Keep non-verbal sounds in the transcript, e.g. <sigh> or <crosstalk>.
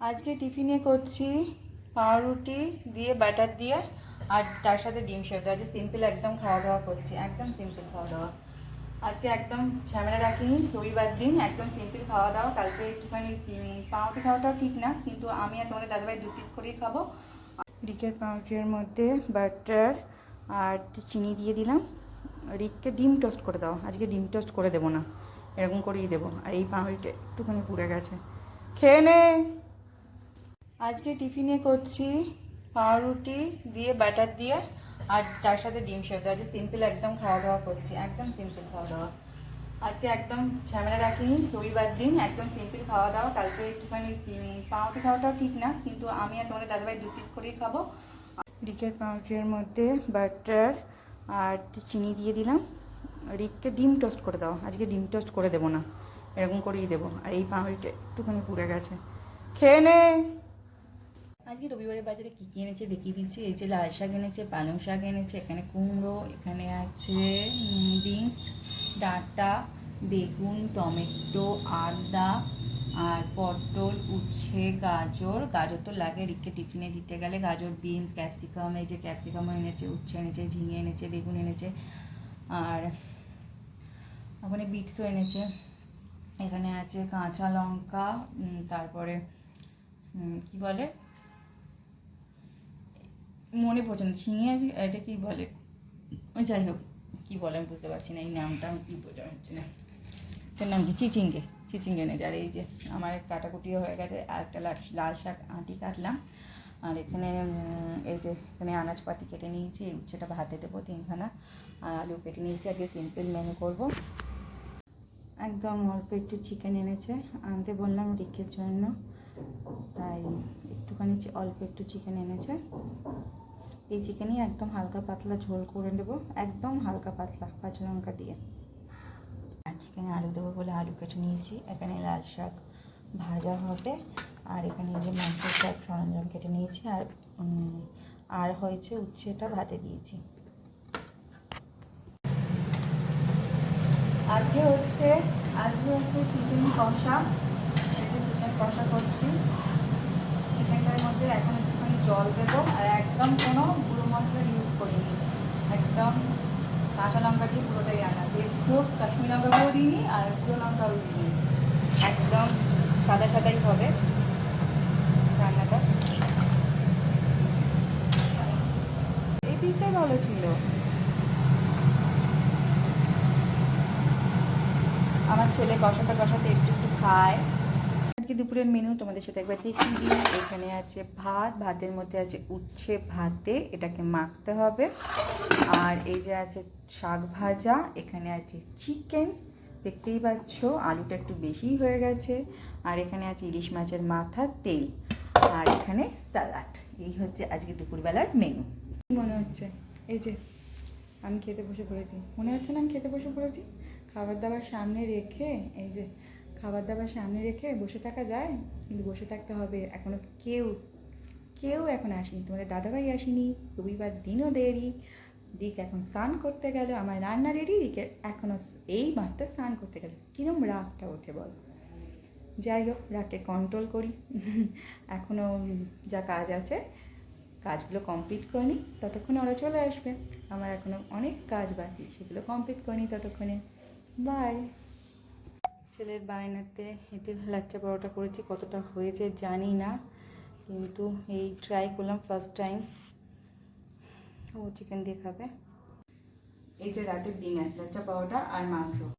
আজকে টিফিনে করছি পাউরুটি দিয়ে বাটার দিয়ে আর তার সাথে ডিম সেদ্ধ। আজকে সিম্পল একদম খাওয়া দাওয়া করছি, একদম সিম্পল খাওয়া দাওয়া। আজকে একদম ঝামেলা রাখিনি, রবিবার দিন একদম সিম্পল খাওয়া দাওয়া। কালকে একটুখানি পাউরুটি খাওয়াটাও ঠিক না, কিন্তু আমি আর তোমাদের দাদাভাই দু পিস করেই খাব। রিকের পাউরুটির মধ্যে বাটার আর চিনি দিয়ে দিলাম। রিককে ডিম টোস্ট করে দাও, আজকে ডিম টোস্ট করে দেবো না, এরকম করেই দেবো। আর এই পাউরুটিটা একটুখানি পুড়ে গেছে। খেয়ে নে! আজকে টিফিনে করছি পাউরুটি দিয়ে বাটার দিয়ে আর তার সাথে ডিম সেদ্ধ। আজকে সিম্পল একদম খাওয়া দাওয়া করছি, একদম সিম্পল খাওয়া দাওয়া। আজকে একদম ঝামেলা রাখিনি, রবিবার দিন, একদম সিম্পল খাওয়া দাওয়া। কালকে একটুখানি পাউরুটি খাওয়াটাও ঠিক না, কিন্তু আমি আর তোমাদের দাদাভাই দু পিস করেই খাব। রিকের পাউরুটির মধ্যে বাটার আর চিনি দিয়ে দিলাম। রিককে ডিম টোস্ট করে দাও, আজকে ডিম টোস্ট করে দেবো না, এরকম করেই দেবো। আর এই পাউরুটিটা একটুখানি পুড়ে গেছে। খেয়ে নে! আজকে রবিবারের বাজারে কী কী এনেছে দেখিয়ে দিচ্ছি। এই যে লাল শাক এনেছে, পালং শাক এনেছে, এখানে কুমড়ো, এখানে আছে বিনস, ডাঁটা, বেগুন, টমেটো, আদা আর পটল, উচ্ছে, গাজর। গাজর তো লাগে রিককে টিফিনে দিতে গেলে। গাজর, বিনস, ক্যাপসিকাম, এই যে ক্যাপসিকাম এনেছে, উচ্ছে এনেছে, ঝিঙে এনেছে, বেগুন এনেছে আর ওখানে বিটসও এনেছে। এখানে আছে কাঁচা লঙ্কা তারপরে কি বলে? মনে পড়ছে না ঝিঙে এটা কি বলে? ওই যাই হোক, কি বলে আমি বুঝতে পারছি না, এই নামটা আমি কি বোঝা হচ্ছে না। তার নাম কি? চিচিঙ্গে চিচিঙ্গে এনেছে আর এই যে আমার কাটাকুটিও হয়ে গেছে, আর একটা লাল শাক আঁটি কাটলাম। আর এখানে এই যে এখানে আনাজপাতি কেটে নিয়েছি, এই উচ্ছেটা ভাতে দেবো তিনখানা, আর আলু কেটে নিয়েছি, আজকে সিম্পল মেনু করব। একদম অল্প একটু চিকেন এনেছে, আনতে বললাম রিকের জন্য, তাই একটুখানি অল্প একটু চিকেন এনেছে। এই চিকেনই একদম হালকা পাতলা ঝোল করে নেব, একদম হালকা পাতলা, কাঁচা লঙ্কা দিয়ে। আর চিকেনে আলু দেবো বলে আলু কেটে নিয়েছি, এখানে লাল শাক ভাজা হবে। আর এখানে যে মাংসের সব সরঞ্জাম কেটে নিয়েছি, আর আর হয়েছে উচ্ছেটা ভাতে দিয়েছি। আজকে হচ্ছে আজকে হচ্ছে চিকেন কষা চিকেন কষা করছি চিকেনটার মধ্যে এখন একটুখানি জল দেবো আর একদম কোনো গুঁড়ো মশলা ইউজ করিনি। একদম কাঁচা লঙ্কা দিয়ে পুরোটাই রান্না। যে একটু কাশ্মীর লঙ্কাও দিইনি আর গুঁড়ো লঙ্কাও দিইনি। একদম সাদা সাদাই হবে রান্নাটা। এই পিসটাই ভালো ছিল। আমার ছেলে কষাতে কষাতে একটু একটু খায়। আজকে দুপুরের মেনু তোমাদের সাথে একবার দেখিয়ে দিই। এখানে আছে ভাত, ভাতের মধ্যে আছে উচ্ছে ভাতে, এটাকে মাখতে হবে। আর এই যে আছে শাক ভাজা, এখানে আছে চিকেন দেখতেই পাচ্ছ, আলুটা একটু বেশিই হয়ে গেছে। আর এখানে আছে ইলিশ মাছের মাথা, তেল। আর এখানে স্যালাড এই হচ্ছে আজকে দুপুরবেলার মেনু মনে হচ্ছে? এই যে, আমি খেতে বসে পড়েছি। মনে হচ্ছে না আমি খেতে বসে পড়েছি? খাবার দাবার সামনে রেখে, এই যে খাবার দাবার সামনে রেখে বসে থাকা যায়, কিন্তু বসে থাকতে হবে এখনও কেউ কেউ এখন আসেনি। তোমাদের দাদাভাই আসেনি, রবিবার দিনও দেরি। দিক এখন স্নান করতে গেল, আমার রান্না রেডি দিকে এখনও এই মাত্র স্নান করতে গেল। কিরম রাগটা ওঠে বল? যাই হোক রাগকে কন্ট্রোল করি। <laughs> এখনও যা কাজ আছে, কাজগুলো কমপ্লিট করে নিই, ততক্ষণে ওরা চলে আসবে। আমার এখনও অনেক কাজ বাকি, সেগুলো কমপ্লিট করে নিই ততক্ষণে। বাই ছেলের বায়নাতে হেঁটে লাচ্চা পরোটা করেছি, কতটা হয়েছে জানি না, কিন্তু এই ট্রাই করলাম ফার্স্ট টাইম ও চিকেন দিয়ে খাবে। এই যে রাতের ডিনার লাচ্চা পরোটা আর মাংস।